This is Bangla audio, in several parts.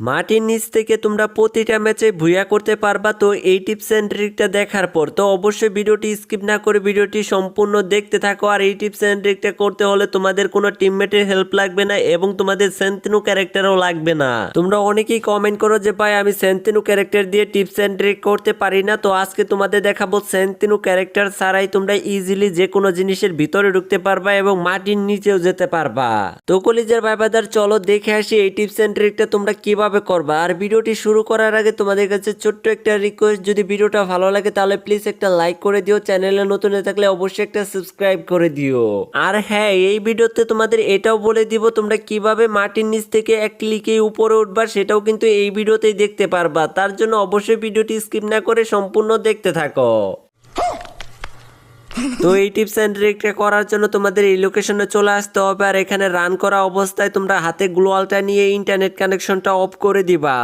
মাটির নিচ থেকে তোমরা প্রতিটা ম্যাচে ভুয়া করতে পারবা, তো এই টিপস অ্যান্ড ট্রিকটা দেখার পর, তো অবশ্যই ভিডিওটি স্কিপ না করে ভিডিওটি সম্পূর্ণ দেখতে থাকো। আর এই টিপস অ্যান্ড ট্রিকটা করতে হলে তোমাদের কোনো টিমমেটের হেল্প লাগবে না এবং তোমাদের সেন্তিনু ক্যারেক্টারও লাগবে না। তোমরা অনেকেই কমেন্ট করো যে, ভাই, আমি সেন্তিনু ক্যারেক্টার দিয়ে টিপস অ্যান্ড ট্রিক করতে পারি না। তো আজকে তোমাদের দেখাবো সেন্তিনু ক্যারেক্টার ছাড়াই তোমরা ইজিলি যে কোনো জিনিসের ভিতরে ঢুকতে পারবা এবং মাটির নিচেও যেতে পারবা। তো কলিজার ভাইবাদার, চলো দেখে আসি এই টিপস অ্যান্ড ট্রিকটা তোমরা কীভাবে করবা। আর ভিডিওটি শুরু করার আগে তোমাদের কাছে ছোট্ট একটা রিকোয়েস্ট যদি ভিডিওটা ভালো লাগে তাহলে প্লিজ একটা লাইক করে দিও। চ্যানেলে নতুন হয়ে থাকলে অবশ্যই একটা সাবস্ক্রাইব করে দিও। আর হ্যাঁ এই ভিডিওতে তোমাদের এটাও বলে দিব, তোমরা কীভাবে মাটির নিচ থেকে এক ক্লিকে উপরে উঠবা সেটাও কিন্তু এই ভিডিওতেই দেখতে পারবা। তার জন্য অবশ্যই ভিডিওটি স্কিপ না করে সম্পূর্ণ দেখতে থাকো। তো এই টিপস অ্যান্ড ট্রিকটা করার জন্য তোমাদের এই লোকেশনে চলে আসতে হবে আর এখানে রান করা অবস্থায় তোমরা হাতে গ্লোয়ালটা নিয়ে ইন্টারনেট কানেকশনটা অফ করে দিবা।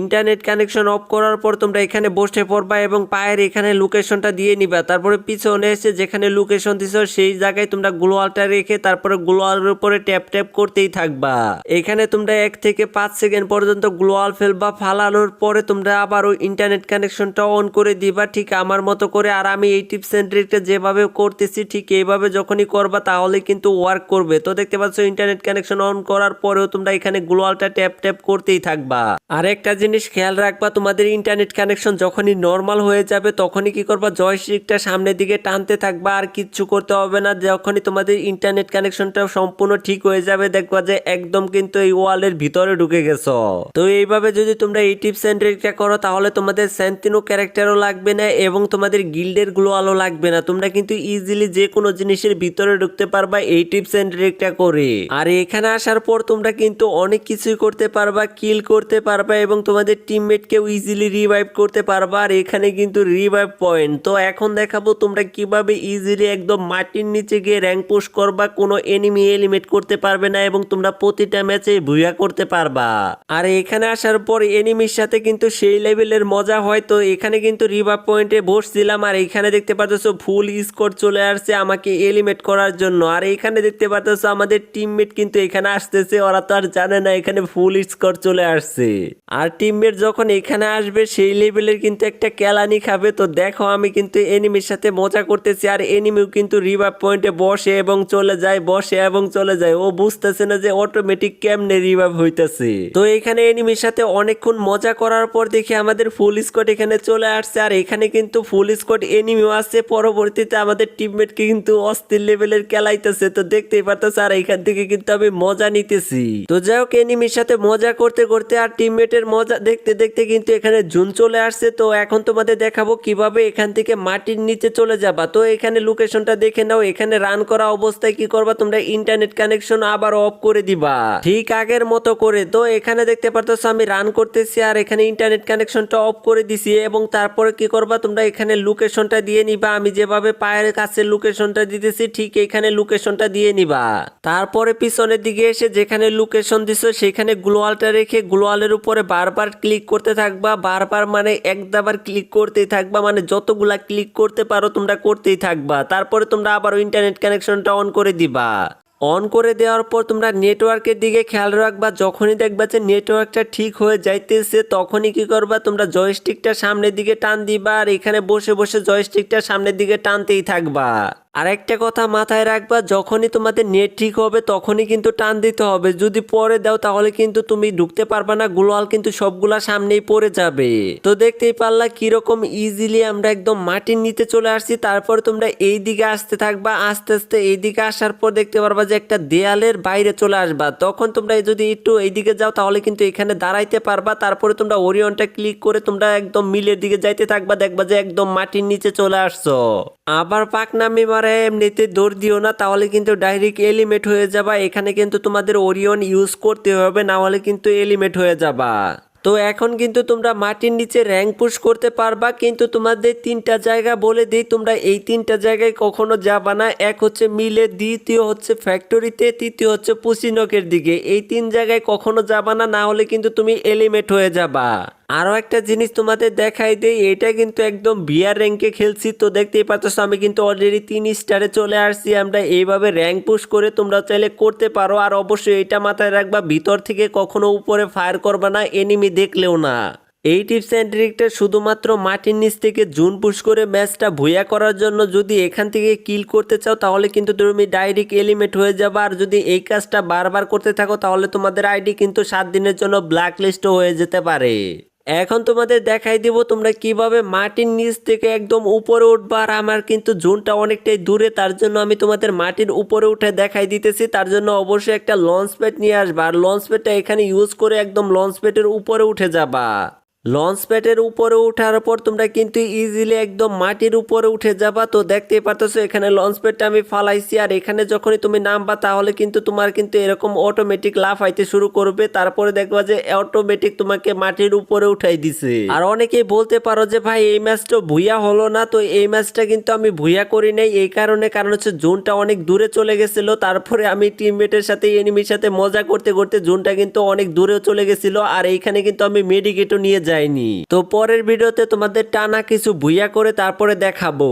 ইন্টারনেট কানেকশন অফ করার পর তোমরা এখানে বসে পড়বা এবং পায়ের এখানে লোকেশনটা দিয়ে নিবা। তারপরে পিছনে এসে যেখানে লোকেশন দিছ সেই জায়গায় তোমরা গ্লোয়ালটা রেখে তারপরে গ্লোয়ালের উপরে ট্যাপ ট্যাপ করতেই থাকবা। এখানে তোমরা এক থেকে পাঁচ সেকেন্ড পর্যন্ত গ্লোয়াল ফেলবা, ফালানোর পরে তোমরা আবার ওই ইন্টারনেট কানেকশনটা অন করে দিবা। ঠিক আমার মতো করে আর আমি এই টিপস অ্যান্ড ট্রিকটা যেভাবে করতেছি, ঠিক এইভাবে যখনই করবা তাহলে কিন্তু ওয়ার্ক করবে। তো দেখতে পাচ্ছ ইন্টারনেট কানেকশন অন করার পরেও তোমরা এখানে গ্লোয়ালটা ট্যাপ ট্যাপ করতেই থাকবা। আর একটা জিনিস খেয়াল রাখবা, তোমাদের ইন্টারনেট কানেকশন যখনই নর্মাল হয়ে যাবে, তখনই কি করবা? জয়স্টিকটা সামনের দিকে টানতে থাকবা, আর কিচ্ছু করতে হবে না। যখনই তোমাদের ইন্টারনেট কানেকশনটা সম্পূর্ণ ঠিক হয়ে যাবে, দেখবা যে একদম কিন্তু এই ওয়ালের ভিতরে ঢুকে গেছো। তো এইভাবে যদি তোমরা এই টিপস অ্যান্ড ট্রিকটা করো, তাহলে তোমাদের স্যান্তিনো ক্যারেক্টারও লাগবে না এবং তোমাদের গিল্ডের গ্লোয়ালও লাগবে না। তোমরা ইজিলি যে কোনো জিনিসের ভিতরে ঢুকতে পারবা এই টিপস অ্যান্ড ট্রিকটা করে। আর এখানে আসার পর তোমরা কিন্তু অনেক কিছুই করতে পারবা কিল করতে পারবা এবং তোমাদের টিমমেটকেও ইজিলি রিভাইভ করতে পারবা। আর এখানে কিন্তু রিভাইভ পয়েন্ট তো এখন দেখাবো তোমরা কীভাবে ইজিলি একদম মাটির নিচে গিয়ে র্যাঙ্ক পুশ করবা, কোনো এনিমি এলিমেট করতে পারবে না এবং তোমরা প্রতিটা ম্যাচে ভুয়া করতে পারবা। আর এখানে আসার পর এনিমির সাথে কিন্তু সেই লেভেলের মজা হয়। তো এখানে কিন্তু রিভাইভ পয়েন্টে বসছিলাম। আর এখানে দেখতে পাচ্ছ ফুল স্কোর চলে আসছে আমাকে এলিমেট করার জন্য। আর এখানে দেখতে পাচ্ছ আমাদের টিমমেট কিন্তু এখানে আসতেছে, ওরা তো আর জানে না এখানে ফুল স্কোর চলে আসছে। আর টিমমেট যখন এখানে আসবে, সেই লেভেলের কিন্তু একটা কেলানি খাবে। তো দেখো আমি কিন্তু এনিমির সাথে মজা করতেছি, আর এনিমিও কিন্তু রিভাইভ পয়েন্টে বসে এবং চলে যায়, বসে এবং চলে যায়। ও বুঝতেছে না যে অটোমেটিক কেমনে রিভাইভ হইতেছে। তো এখানে এনিমির সাথে অনেকক্ষণ মজা করার পর দেখি আমাদের ফুল স্কোয়াড এখানে চলে আসছে, আর এখানে কিন্তু ফুল স্কোয়াড এনিমিও আছে। পরবর্তীতে আমাদের টিমমেটকে কিন্তু অস্থির লেভেলের খেলাইতেছে, তো দেখতেই পারতেছে আর এখান থেকে কিন্তু আমি মজা নিতেছি। তো যাই হোক এনিমির সাথে মজা করতে করতে আর টিমমেটের মজা দেখতে দেখতে কিন্তু এখানে জুন চলে আসছে, তো এখন তোমাদের দেখাবো কীভাবে এখান থেকে মাটির নিচে চলে যাবা। তো এখানে লোকেশনটা দেখে নাও, এখানে রান করা অবস্থায় কি করবা? তোমরা ইন্টারনেট কানেকশন আবার অফ করে দিবা। ঠিক আগের মতো করে। তো এখানে দেখতে পারতেছো আমি রান করতেছি আর এখানে ইন্টারনেট কানেকশনটা অফ করে দিছি এবং তারপরে কি করবা? তোমরা এখানে লোকেশনটা দিয়ে নিবা। আমি যেভাবে পায়ের কাছে লোকেশনটা দিতেছি, ঠিক এখানে লোকেশনটা দিয়ে নিবা। তারপরে পিছনের দিকে এসে যেখানে লোকেশন দিছো, সেখানে গ্লোয়ালটা রেখে গ্লোয়ালের উপরে বারবার ক্লিক করতে থাকবা। বারবার মানে এক দাবার ক্লিক করতেই থাকবা মানে যতগুলা ক্লিক করতে পারো তোমরা করতেই থাকবা। তারপরে তোমরা আবার ইন্টারনেট কানেকশনটা অন করে দিবা। অন করে দেওয়ার পর তোমরা নেটওয়ার্কের দিকে খেয়াল রাখবা, যখনই দেখবা যে নেটওয়ার্কটা ঠিক হয়ে যাইতেছে, তখনই কি করবা, তোমরা জয়স্টিকটা সামনের দিকে টান দিবা আর এখানে বসে বসে জয়স্টিকটা সামনের দিকে টানতেই থাকবা। আর একটা কথা মাথায় রাখবা, যখনই তোমাদের নেট ঠিক হবে, তখনই কিন্তু টান দিতে হবে। যদি পরে দাও, তাহলে কিন্তু তুমি ঢুকতে পারবা না গ্লোয়াল কিন্তু সবগুলা সামনেই পড়ে যাবে। তো দেখতেই পারলা কীরকম ইজিলি আমরা একদম মাটির নিতে চলে আসছি, তারপর তোমরা এই দিকে আসতে থাকবা, আস্তে আস্তে এই দিকে আসার পর দেখতে পারবা যে একটা দেয়ালের বাইরে চলে আসবা। তখন তোমরা যদি একটু এই দিকে যাও, তাহলে কিন্তু এখানে দাঁড়াইতে পারবা, তারপরে তোমরা ওরিয়নটা ক্লিক করে তোমরা একদম মিলের দিকে যাইতে থাকবা, দেখবা যে একদম মাটির নিচে চলে আসছো। আবার পাক পাকনামি মারে এমনিতে দৌড় দিও না, তাহলে কিন্তু ডাইরেক্ট এলিমেট হয়ে যাবা। এখানে কিন্তু তোমাদের ওরিয়ন ইউজ করতে হবে, না হলে কিন্তু এলিমেট হয়ে যাবা। তো এখন কিন্তু তোমরা মাটির নিচে র্যাঙ্ক পুশ করতে পারবা, কিন্তু তোমাদের তিনটা জায়গা বলে দিই, তোমরা এই তিনটা জায়গায় কখনো যাবা না। এক হচ্ছে মিলে, দ্বিতীয় হচ্ছে ফ্যাক্টরিতে তৃতীয় হচ্ছে পুসিনকের দিকে। এই তিন জায়গায় কখনো যাবা না না হলে কিন্তু তুমি এলিমেট হয়ে যাবা। আরও একটা জিনিস তোমাদের দেখাই দেই, এটা কিন্তু একদম বিয়ার র্যাঙ্কে খেলছি, তো দেখতেই পাচ্ছ আমি কিন্তু অলরেডি তিন স্টারে চলে আসছি, আমরা এইভাবে র্যাঙ্ক পুশ করে তোমরা চাইলে করতে পারো, আর অবশ্যই এটা মাথায় রাখবা, ভিতর থেকে কখনো উপরে ফায়ার করবা না এনিমি দেখলেও না। এই টিপস অ্যান্ড ট্রিকটা শুধুমাত্র মাটির নিচ থেকে জুন পুশ করে ম্যাচটা ভুয়া করার জন্য যদি এখান থেকে কিল করতে চাও, তাহলে কিন্তু তুমি ডাইরেক্ট এলিমেট হয়ে যাবে, আর যদি এই কাজটা বারবার করতে থাকো, তাহলে তোমাদের আইডি কিন্তু সাত দিনের জন্য ব্ল্যাক লিস্টও হয়ে যেতে পারে। এখন তোমাদের দেখাই দেব তোমরা কীভাবে মাটির নিচ থেকে একদম উপরে উঠবা। আর আমার কিন্তু জোনটা অনেকটাই দূরে, তার জন্য আমি তোমাদের মাটির উপরে উঠে দেখাই দিতেছি। তার জন্য অবশ্যই একটা লঞ্চ প্যাড নিয়ে আসবা। আর লঞ্চ প্যাডটা এখানে ইউজ করে একদম লঞ্চ প্যাডের উপরে উঠে যাবা। লঞ্চ প্যাডের উপরে ওঠার পর তোমরা কিন্তু ইজিলি একদম মাটির উপরে উঠে যাবা। তো দেখতেই পারতেছো, এখানে লঞ্চ প্যাডটা আমি ফালাইছি। আর এখানে যখনই তুমি নামবা, তাহলে কিন্তু তোমার কিন্তু এরকম অটোমেটিক লাফ আইতে শুরু করবে। তারপরে দেখবা যে অটোমেটিক তোমাকে মাটির উপরে উঠাই দিছে। আর অনেকেই বলতে পারো যে, ভাই, এই ম্যাচটা ভুইয়া হলো না। তো এই ম্যাচটা কিন্তু আমি ভুইয়া করি নাই। এই কারণে, কারণ হচ্ছে জোনটা অনেক দূরে চলে গেছিল। তারপরে আমি টিমমেটের সাথে এনিমির সাথে মজা করতে করতে জোনটা কিন্তু অনেক দূরে চলে গেছিল। আর এইখানে কিন্তু আমি মেডিকেটও নিয়ে যাইনি তো পরের ভিডিওতে তোমাদের টানা কিছু ভুইয়া করে তারপরে দেখাবো।